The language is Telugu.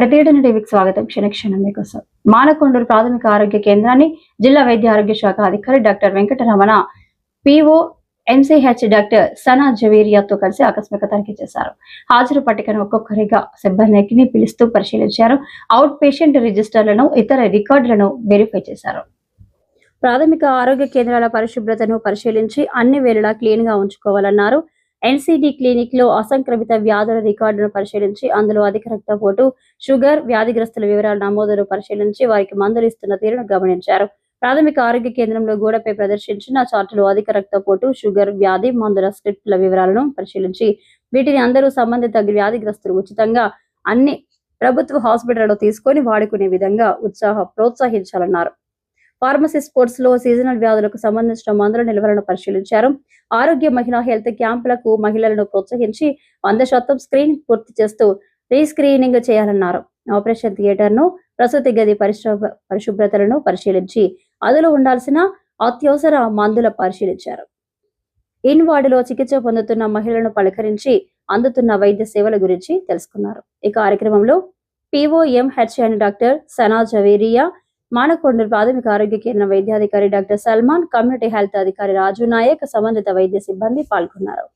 ప్రతిఘటన టీవీకి స్వాగతం. క్షణక్షణం మీకోసం. మానకొండూరు ప్రాథమిక ఆరోగ్య కేంద్రాన్ని జిల్లా వైద్య ఆరోగ్య శాఖ అధికారి doctor Venkataramana PO MCH doctor Sana జవేరియాతో కలిసి ఆకస్మిక తనిఖీ చేశారు. హాజరు పట్టికను ఒక్కొక్కరిగా సిబ్బందిని పిలుస్తూ పరిశీలించారు. అవుట్ పేషెంట్ రిజిస్టర్లను ఇతర రికార్డులను వెరిఫై చేశారు. ప్రాథమిక ఆరోగ్య కేంద్రాల పరిశుభ్రతను పరిశీలించి అన్ని వేళలా క్లీన్గా ఉంచుకోవాలన్నారు. ఎన్సీడీ క్లినిక్లో అసంక్రమిత వ్యాధుల రికార్డును పరిశీలించి అందులో అధిక రక్తపోటు షుగర్ వ్యాధిగ్రస్తుల వివరాల నమోదును పరిశీలించి వారికి మందులు ఇస్తున్న తీరును గమనించారు. ప్రాథమిక ఆరోగ్య కేంద్రంలో గోడపై ప్రదర్శించిన చార్టులో అధిక రక్తపోటు షుగర్ వ్యాధి మందుల స్క్రిప్ట్ల వివరాలను పరిశీలించి వీటిని అందరూ సంబంధిత వ్యాధిగ్రస్తులు ఉచితంగా అన్ని ప్రభుత్వ హాస్పిటల్లో తీసుకొని వాడుకునే విధంగా ఉత్సాహ ప్రోత్సహించాలన్నారు. ఫార్మసీ స్పోర్ట్స్లో సీజనల్ వ్యాధులకు సంబంధించిన మందుల నిల్వలను పరిశీలించారు. ఆరోగ్య మహిళా హెల్త్ క్యాంపులకు మహిళలను ప్రోత్సహించి వంద శాతం స్క్రీన్ పూర్తి చేస్తూ రీస్క్రీనింగ్ చేయాలన్నారు. ఆపరేషన్ థియేటర్ను ప్రసూతి గది పరిశుభ్ర పరిశుభ్రతలను పరిశీలించి అందులో ఉండాల్సిన అత్యవసర మందుల పరిశీలించారు. ఇన్ వార్డులో చికిత్స పొందుతున్న మహిళలను పలకరించి అందుతున్న వైద్య సేవల గురించి తెలుసుకున్నారు. ఈ కార్యక్రమంలో పిఓఎంహెచ్ఎన్ డాక్టర్ సనా జవేరియా మానకొండూరు ప్రాథమిక ఆరోగ్య కేంద్రం వైద్యాధికారి డాక్టర్ సల్మాన్ కమ్యూనిటీ హెల్త్ అధికారి రాజు నాయక్ సంబంధిత వైద్య సిబ్బంది పాల్గొన్నారు.